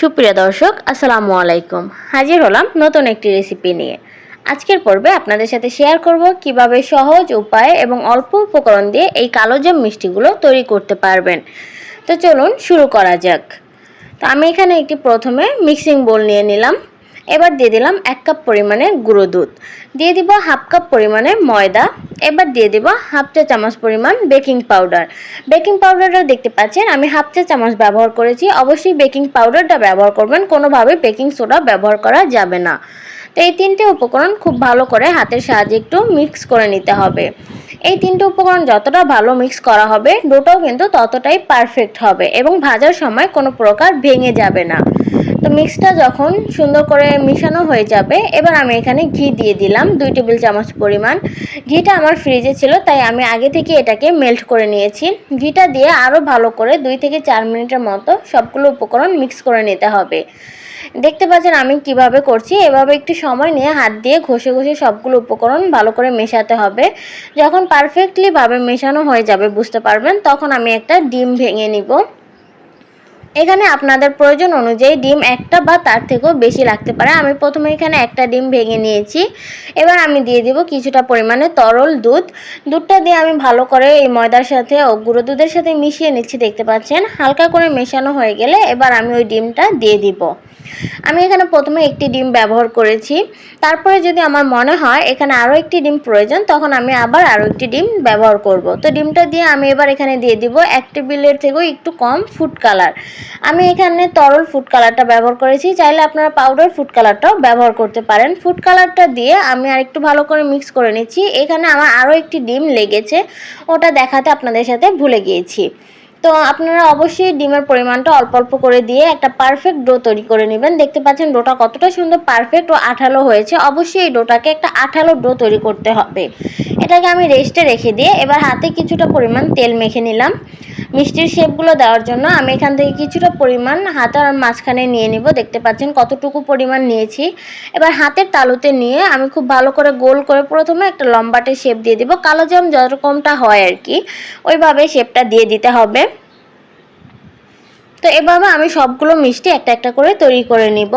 সুপ্রিয় দর্শক, আসসালামু আলাইকুম। হাজির হলাম নতুন একটি রেসিপি নিয়ে। আজকের পর্বে আপনাদের সাথে শেয়ার করব কীভাবে সহজ উপায়ে এবং অল্প উপকরণ দিয়ে এই কালোজাম মিষ্টিগুলো তৈরি করতে পারবেন। তো চলুন শুরু করা যাক। তো আমি এখানে একটি প্রথমে মিক্সিং বোল নিয়ে নিলাম। এবার দিয়ে দিলাম এক কাপ পরিমাণে গুঁড়ো দুধ। দিয়ে দিব হাফ কাপ পরিমাণে ময়দা। এবার দিয়ে দিব হাফ চা চামচ পরিমাণ বেকিং পাউডার। বেকিং পাউডারটা দেখতে পাচ্ছেন, আমি হাফ চা চামচ ব্যবহার করেছি। অবশ্যই বেকিং পাউডারটা ব্যবহার করবেন, কোনোভাবে বেকিং সোডা ব্যবহার করা যাবে না। তো এই তিনটে উপকরণ খুব ভালো করে হাতের সাহায্যে একটু মিক্স করে নিতে হবে। এই তিনটে উপকরণ যতটা ভালো মিক্স করা হবে, ডোটাও কিন্তু ততটাই পারফেক্ট হবে এবং ভাজার সময় কোনো প্রকার ভেঙে যাবে না। তো মিক্সটা যখন সুন্দর করে মিশানো হয়ে যাবে, এবার আমি এখানে ঘি দিয়ে দিলাম দুই টেবিল চামচ পরিমাণ। ঘিটা আমার ফ্রিজে ছিল, তাই আমি আগে থেকে এটাকে মেল্ট করে নিয়েছি। ঘিটা দিয়ে আরও ভালো করে দুই থেকে চার মিনিটের মতো সবগুলো উপকরণ মিক্স করে নিতে হবে। দেখতে পাচ্ছেন আমি কীভাবে করছি, এভাবে একটু সময় নিয়ে হাত দিয়ে ঘষে ঘষে সবগুলো উপকরণ ভালো করে মেশাতে হবে। যখন পারফেক্টলিভাবে মেশানো হয়ে যাবে, বুঝতে পারবেন, তখন আমি একটা ডিম ভেঙে নিব। এখানে আপনাদের প্রয়োজন অনুযায়ী ডিম একটা বা তার থেকেও বেশি লাগতে পারে। আমি প্রথমে এখানে একটা ডিম ভেঙে নিয়েছি। এবার আমি দিয়ে দিব কিছুটা পরিমাণে তরল দুধ। দুধটা দিয়ে আমি ভালো করে এই ময়দার সাথে ও গুঁড়ো দুধের সাথে মিশিয়ে নিচ্ছি, দেখতে পাচ্ছেন? হালকা করে মেশানো হয়ে গেলে এবার আমি ওই ডিমটা দিয়ে দিব। আমি এখানে প্রথমে একটি ডিম ব্যবহার করেছি। তারপরে যদি আমার মনে হয় এখানে আরও একটি ডিম প্রয়োজন, তখন আমি আবার আরও একটি ডিম ব্যবহার করব। তো ডিমটা দিয়ে আমি এবার এখানে দিয়ে দিব এক টেবিলের থেকেও একটু কম ফুড কালার আমি এখানে তরল ফুড কালারটা ব্যবহার করেছি। চাইলে আপনারা পাউডার ফুড কালারটাও ব্যবহার করতে পারেন। ফুড কালারটা দিয়ে আমি আর একটু ভালো করে মিক্স করে নিচ্ছি। এখানে আমার আরও একটি ডিম লেগেছে। ওটা দেখাতে আপনাদের সাথে ভুলে গিয়েছি। তো আপনারা অবশ্যই ডিমের পরিমাণটা অল্প অল্প করে দিয়ে একটা পারফেক্ট ডো তৈরি করে নেবেন। দেখতে পাচ্ছেন ডোটা কতটা সুন্দর পারফেক্ট ও আঠালো হয়েছে। অবশ্যই এই ডোটাকে একটা আঠালো ডো তৈরি করতে হবে। এটাকে আমি রেস্টে রেখে দিয়ে এবার হাতে কিছুটা পরিমাণ তেল মেখে নিলাম। মিষ্টির শেপগুলো দেওয়ার জন্য আমি এখান থেকে কিছুটা পরিমাণ হাতের মাঝখানে নিয়ে নিব। দেখতে পাচ্ছেন কতটুকু পরিমাণ নিয়েছি। এবার হাতের তালুতে নিয়ে আমি খুব ভালো করে গোল করে প্রথমে একটা লম্বাটে শেপ দিয়ে দিব। কালো জাম যেরকমটা হয় আর কি, ওইভাবে শেপটা দিয়ে দিতে হবে। তো এভাবে আমি সবগুলো মিষ্টি একটা একটা করে তৈরি করে নিব।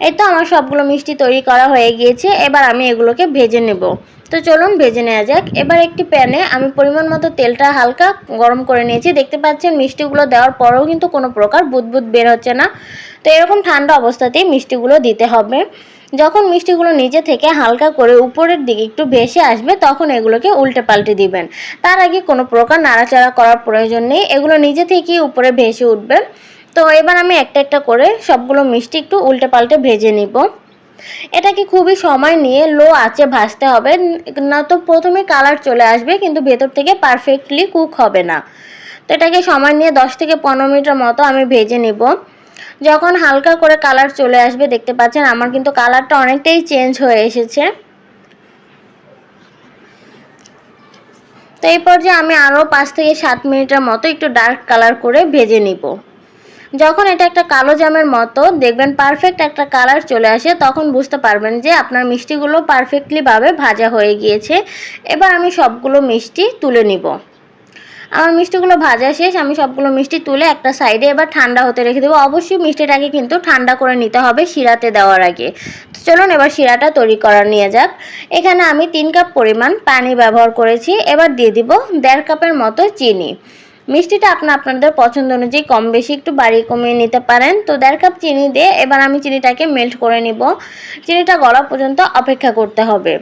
এই তো আমার সবগুলো মিষ্টি তৈরি করা হয়ে গিয়েছে, এবার আমি এগুলোকে ভেজে নেব। তো চলুন ভেজে নেওয়া যাক। এবার একটি প্যানে আমি পরিমাণ মতো তেলটা হালকা গরম করে নিয়েছি। দেখতে পাচ্ছেন, মিষ্টিগুলো দেওয়ার পরেও কিন্তু কোনো প্রকার বুদবুদ বের হচ্ছে না। তো এরকম ঠান্ডা অবস্থাতেই মিষ্টিগুলো দিতে হবে। যখন মিষ্টিগুলো নিচে থেকে হালকা করে উপরের দিকে একটু ভেসে আসবে, তখন এগুলোকে উল্টে পাল্টে দিবেন। তার আগে কোনো প্রকার নাড়াচাড়া করার প্রয়োজন নেই। এগুলো নিজে থেকেই উপরে ভেসে উঠবে। তো এবার আমি একটা একটা করে সবগুলো মিষ্টি একটু উল্টে পাল্টে ভেজে নিব। এটাকে খুবই সময় নিয়ে লো আঁচে ভাজতে হবে। না তো প্রথমে কালার চলে আসবে, কিন্তু ভেতর থেকে পারফেক্টলি কুক হবে না। তো এটাকে সময় নিয়ে দশ থেকে পনেরো মিনিটের মতো আমি ভেজে নিব। যখন হালকা করে কালার চলে আসবে, দেখতে পাচ্ছেন আমার কিন্তু কালারটা অনেকটাই চেঞ্জ হয়ে এসেছে। তো এই পর্যায়ে আমি আরও পাঁচ থেকে সাত মিনিটের মতো একটু ডার্ক কালার করে ভেজে নিব। যখন এটা একটা কালো জামের মতো, দেখবেন পারফেক্ট একটা কালার চলে আসে, তখন বুঝতে পারবেন যে আপনার মিষ্টিগুলো পারফেক্টলিভাবে ভাজা হয়ে গিয়েছে। এবার আমি সবগুলো মিষ্টি তুলে নিব। আমার মিষ্টিগুলো ভাজা শেষ, আমি সবগুলো মিষ্টি তুলে একটা সাইডে এবার ঠান্ডা হতে রেখে দেবো। অবশ্যই মিষ্টিটাকে কিন্তু ঠান্ডা করে নিতে হবে শিরাতে দেওয়ার আগে। তো চলুন এবার শিরাটা তৈরি করা নিয়ে যাক। এখানে আমি তিন কাপ পরিমাণ পানি ব্যবহার করেছি। এবার দিয়ে দিব দেড় কাপের মতো চিনি। মিষ্টিটা আপনার আপনাদের পছন্দ অনুযায়ী কম বেশি একটু বাড়িয়ে কমিয়ে নিতে পারেন। তো দেড় কাপ চিনি দিয়ে এবার আমি চিনিটাকে মেল্ট করে নিব। চিনিটা গলা পর্যন্ত অপেক্ষা করতে হবে।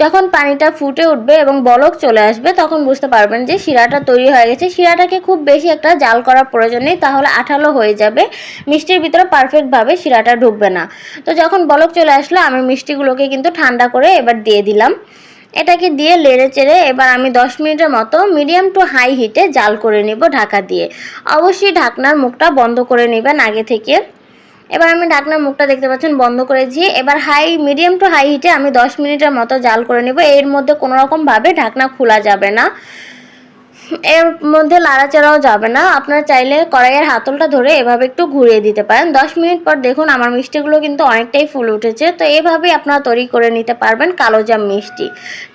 যখন পানিটা ফুটে উঠবে এবং বলক চলে আসবে, তখন বুঝতে পারবেন যে শিরাটা তৈরি হয়ে গেছে। শিরাটাকে খুব বেশি একটা জাল করার প্রয়োজন নেই, তাহলে আঠালো হয়ে যাবে। মিষ্টির ভিতরে পারফেক্টভাবে শিরাটা ঢুকবে না। তো যখন বলক চলে আসলো, আমি মিষ্টিগুলোকে কিন্তু ঠান্ডা করে এবার দিয়ে দিলাম। এটাকে দিয়ে লেড়ে চেড়ে এবার আমি 10 মিনিটের মতো মিডিয়াম টু হাই হিটে জাল করে নিব ঢাকা দিয়ে। অবশ্যই ঢাকনার মুখটা বন্ধ করে নেবেন আগে থেকে। এবার আমি ঢাকনার মুখটা দেখতে পাচ্ছেন বন্ধ করেছি। এবার হাই, মিডিয়াম টু হাই হিটে আমি 10 মিনিটের মতো জাল করে নেব। এর মধ্যে কোনো রকমভাবে ঢাকনা খোলা যাবে না। এর মধ্যে লাড়াচাড়াও যাবে না। আপনারা চাইলে কড়াইয়ের হাতলটা ধরে এভাবে একটু ঘুরিয়ে দিতে পারেন। দশ মিনিট পর দেখুন আমার মিষ্টিগুলো কিন্তু অনেকটাই ফুল উঠেছে। তো এভাবেই আপনারা তৈরি করে নিতে পারবেন কালো জাম মিষ্টি।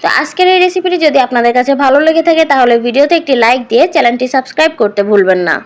তো আজকের এই রেসিপিটি যদি আপনাদের কাছে ভালো লেগে থাকে, তাহলে ভিডিওতে একটি লাইক দিয়ে চ্যানেলটি সাবস্ক্রাইব করতে ভুলবেন না।